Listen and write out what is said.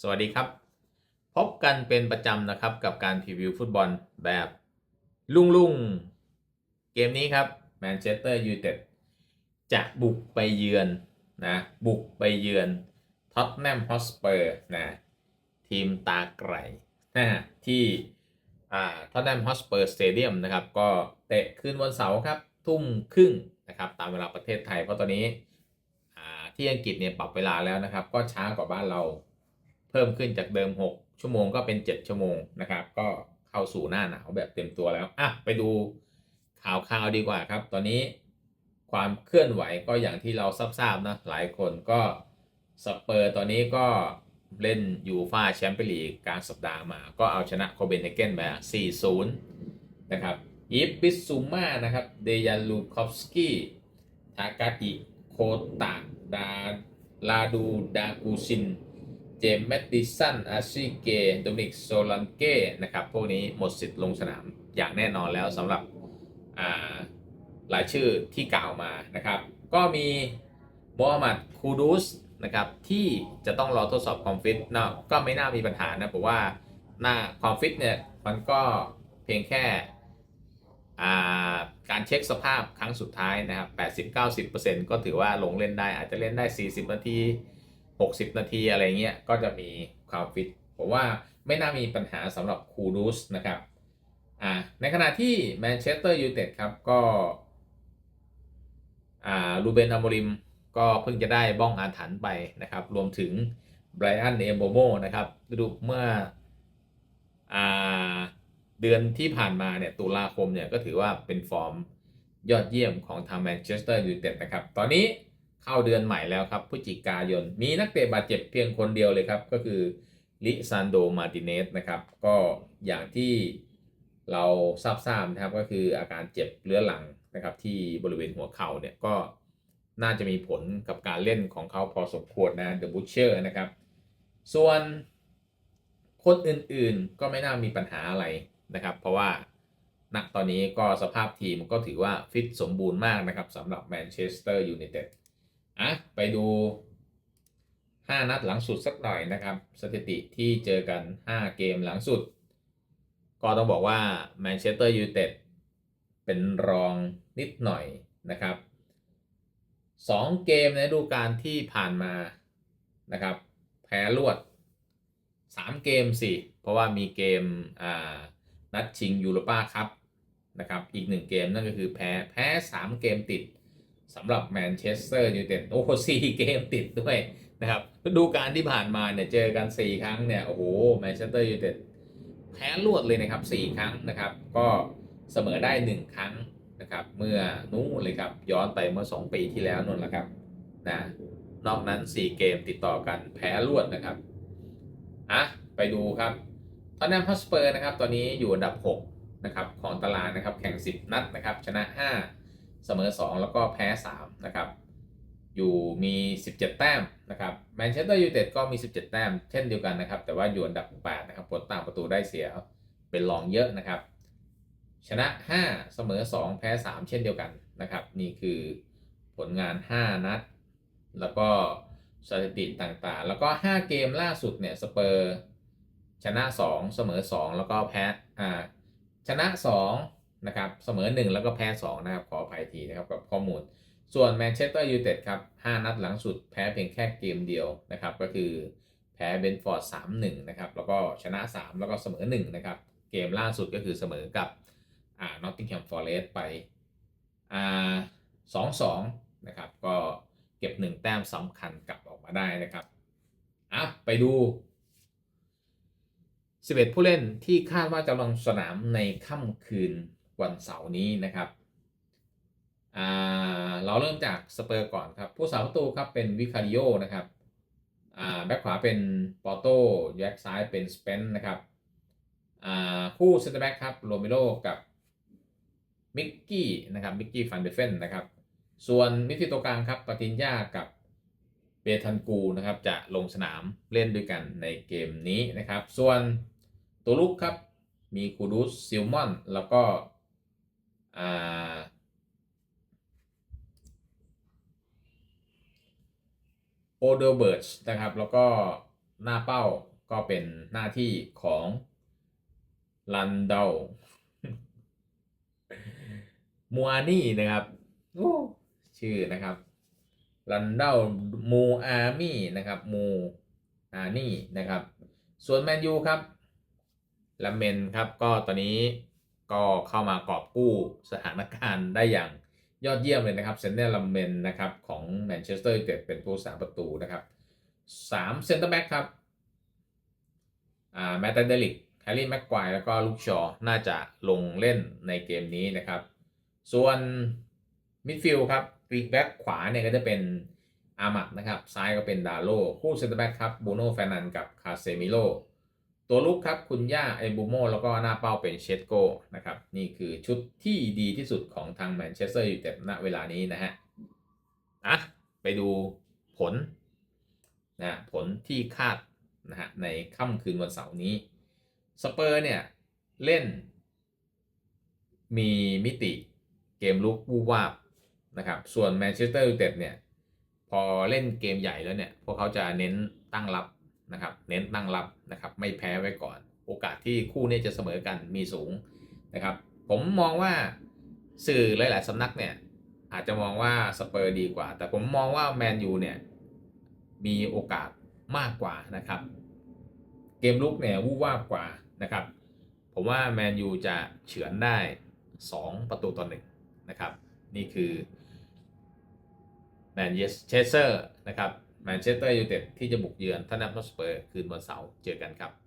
สวัสดีครับ พบกันเป็นประจำนะครับกับการพรีวิวฟุตบอลแบบลุ่งลุ่งเกมนี้ครับแมนเชสเตอร์ยูไนเต็ดจะบุกไปเยือนนะบุกไปเยือนท็อตแนมฮอสเปอร์นะทีมตาไกรนะที่ท็อตแนมฮอสเปอร์สเตเดียมนะครับก็เตะคืนวันเสาร์ครับทุ่มครึ่งนะครับตามเวลาประเทศไทยเพราะตอนนี้อ่าที่อังกฤษเนี่ยปรับเวลาแล้วนะครับ ก็ช้ากว่าบ้านเรา เพิ่มขึ้นจากเดิม 6 ชั่วโมงก็เป็น 7 ชั่วโมงนะครับ ก็เข้าสู่หน้าหนาวแบบเต็มตัวแล้วอะไปดูข่าวข่าวดีกว่าครับ ตอนนี้ความเคลื่อนไหวก็อย่างที่เราทราบๆนะหลายคนก็สเปอร์ตอนนี้ก็เล่นยูฟาแชมเปี้ยนลีกกลางสัปดาห์มา ก็เอาชนะโคเปนเฮเกนไป4-0 นะครับยิปปิสซูมานะครับ เดยันลูคอฟสกี้ทากากิโคตะดาลาดูดากูซิน เจมส์แมตติสันอาชิเกโดมิกโซลันเก้นะครับพวกนี้หมดสิทธิ์ลงสนามอย่างแน่นอนแล้วสำหรับอ่ายชื่อที่กล่าวมานะครับ ก็มีโมฮัมหมัดคูดูสนะครับที่จะต้องรอทดสอบความฟิตนะก็ไม่น่ามีปัญหานะผมว่าหน้าความฟิตเนี่ยมันก็เพียงแค่การเช็คสภาพครั้งสุดท้ายนะครับ 80-90%ก็ถือว่าลงเล่นได้อาจจะเล่นได้ 40 นาที 60 นาทีอะไรเงี้ยก็จะมีความฟิตผมว่าไม่น่ามีปัญหาสำหรับคูดูสนะครับอ่าในขณะที่แมนเชสเตอร์ยูไนเต็ดครับก็อ่าลูเบนอโมริมก็เพิ่งจะได้บ้องอาถรรพ์ไปนะครับ รวมถึงไบรอันเอมโบโมนะครับดูเมื่ออ่าเดือนที่ผ่านมาเนี่ยตุลาคมเนี่ยก็ถือว่าเป็นฟอร์มยอดเยี่ยมของทางแมนเชสเตอร์ยูไนเต็ดนะครับ ตอนนี้ เข้าเดือนใหม่แล้วครับพฤศจิกายน มีนักเตะบาดเจ็บเพียงคนเดียวเลยครับ ก็คือลิซานโดมาติเนสนะครับ ก็อย่างที่เราทราบทราบนะครับก็คืออาการเจ็บเรื้อรังนะครับที่บริเวณหัวเข่าเนี่ยก็น่าจะมีผลกับการเล่นของเขาพอสมควรนะเดอะบูชเชอร์นะครับ ส่วนคนอื่นๆก็ไม่น่ามีปัญหาอะไรนะครับ เพราะว่าณตอนนี้ก็สภาพทีมก็ถือว่าฟิตสมบูรณ์มากนะครับสำหรับแมนเชสเตอร์ยูไนเต็ด อะไปดู5นัดหลังสุดสักหน่อยนะครับ สถิติที่เจอกัน5เกมหลังสุด ก็ต้องบอกว่าแมนเชสเตอร์ยูไนเต็ดเป็นรองนิดหน่อยนะครับ2เกมในฤดูกาลที่ผ่านมานะครับ แพ้รวด3เกมสิ เพราะว่ามีเกมนัดชิงยูโรป้าคัพนะครับ อีก1เกมนั่นก็คือแพ้แพ้3เกมติด สำหรับแมนเชสเตอร์ยูไนเต็ดโอ้โหสี่เกมติดด้วยนะครับฤดูกาลที่ผ่านมาเนี่ยเจอกัน 4 ครั้งเนี่ยโอ้โหแมนเชสเตอร์ยูไนเต็ดแพ้รวดเลยนะครับ 4 ครั้งนะครับ ก็เสมอได้ 1 ครั้งนะครับ เมื่อนู้นเลยครับย้อนไปเมื่อ 2 ปีที่แล้วนั่นแหละครับนะนอกนั้น 4 เกมติดต่อกันแพ้รวดนะครับอะไปดูครับตอนนั้นพัสเปอร์นะครับ ตอนนี้อยู่อันดับ 6 นะครับ ของตารางนะครับ แข่ง 10 นัดนะครับ ชนะ 5 เสมอ 2 แล้วก็แพ้ 3 นะครับ อยู่มี 17 แต้มนะครับแมนเชสเตอร์ยูไนเต็ดก็มี 17 แต้มเช่นเดียวกันนะครับ แต่ว่าอยู่อันดับ 8 นะครับผลต่างประตูได้เสียเป็นรองเยอะนะครับ ชนะ 5 เสมอ 2 แพ้ 3 เช่นเดียวกันนะครับ นี่คือผลงาน 5 นัด แล้วก็สถิติต่างๆ แล้วก็ 5 เกมล่าสุดเนี่ยสเปอร์ชนะ 2 เสมอ 2 แล้วก็แพ้อ่าชนะ 2 นะครับเสมอ 1 แล้วก็แพ้ 2 นะครับ ขออภัยทีนะครับกับข้อมูล ส่วนแมนเชสเตอร์ยูไนเต็ดครับ 5 นัดหลังสุดแพ้เพียงแค่เกมเดียวนะครับ ก็คือแพ้เบนฟอร์ด 3-1 นะครับ แล้วก็ชนะ 3 แล้วก็เสมอ 1 นะครับ เกมล่าสุดก็คือเสมอกับอ่านอตติงแฮมฟอร์เรสไปอ่า2-2 นะครับ ก็เก็บ 1 แต้มสำคัญกลับออกมาได้นะครับอะไปดู11 ผู้เล่นที่คาดว่าจะลงสนามในค่ำคืน วันเสาร์นี้นะครับเราเริ่มจากสเปอร์ก่อนครับ ผู้สาประตูครับเป็นวิคาริโอนะครับแบ็คขวาเป็นปอโต้แบ็คซ้ายเป็นสเปนนะครับคู่เซนเตอร์แบ็คครับโรเมโรกับมิกกี้นะครับมิกกี้ฟันเดเฟนนะครับส่วนมิดฟิลด์ตัวกลางครับปาตินยากับเบทันกูนะครับจะลงสนามเล่นด้วยกันในเกมนี้นะครับ ส่วนตัวลุกครับมีคูดุสซิลมอน แล้วก็ โอเดอร์เบิร์ชนะครับ แล้วก็หน้าเป้าก็เป็นหน้าที่ของลันเดลมัวนี่นะครับชื่อนะครับลันเดลมูอามี่นะครับมูอานี่นะครับ ส่วนแมนยูครับลาเมนครับก็ตอนนี้ ก็เข้ามากอบกู้สถานการณ์ได้อย่างยอดเยี่ยมเลยนะครับเซนเนอร์เมนนะครับของแมนเชสเตอร์ยูไนเต็ดเป็นผู้สาประตูนะครับสามเซนเตอร์แบ็กครับอ่าแมตต์เดลิกแฮร์รี่แม็กควายแล้วก็ลูกชอว์น่าจะลงเล่นในเกมนี้นะครับ ส่วนมิดฟิลด์ครับปีกแบ็กขวาเนี่ยก็จะเป็นอามัดนะครับ ซ้ายก็เป็นดาโลคู่เซนเตอร์แบ็กครับบูโน่แฟนันกับคาเซมิโล ตัวลุกครับคุณย่าไอบูโมแล้วก็หน้าเป้าเป็นเชสโกนะครับนี่คือชุดที่ดีที่สุดของทางแมนเชสเตอร์ยูไนเต็ดณเวลานี้นะฮะอะไปดูผลนะผลที่คาดนะฮะในค่ำคืนวันเสาร์นี้สเปอร์เนี่ย เล่น มีมิติเกมลุกวูบวาบนะครับส่วนแมนเชสเตอร์ยูไนเต็ดเนี่ย พอเล่นเกมใหญ่แล้วเนี่ย พวกเขาจะเน้นตั้งรับ นะครับเน้นตั้งรับนะครับไม่แพ้ไว้ก่อน โอกาสที่คู่นี้จะเสมอกันมีสูงนะครับผมมองว่าสื่อหลาย ๆสำนักเนี่ยอาจจะมองว่าสเปอร์ดีกว่า แต่ผมมองว่าแมนยูเนี่ยมีโอกาสมากกว่านะครับ เกมลุกเนี่ยวูบวากว่านะครับ ผมว่าแมนยูจะเฉือนได้ 2 ประตูต่อหนึ่งนะครับ นี่คือแมนเชสเตอร์นะครับ แมนเชสเตอร์ยูไนเต็ดที่จะบุกเยือนท่านับนอสเปอร์คืนวันเสาร์เจอกันครับ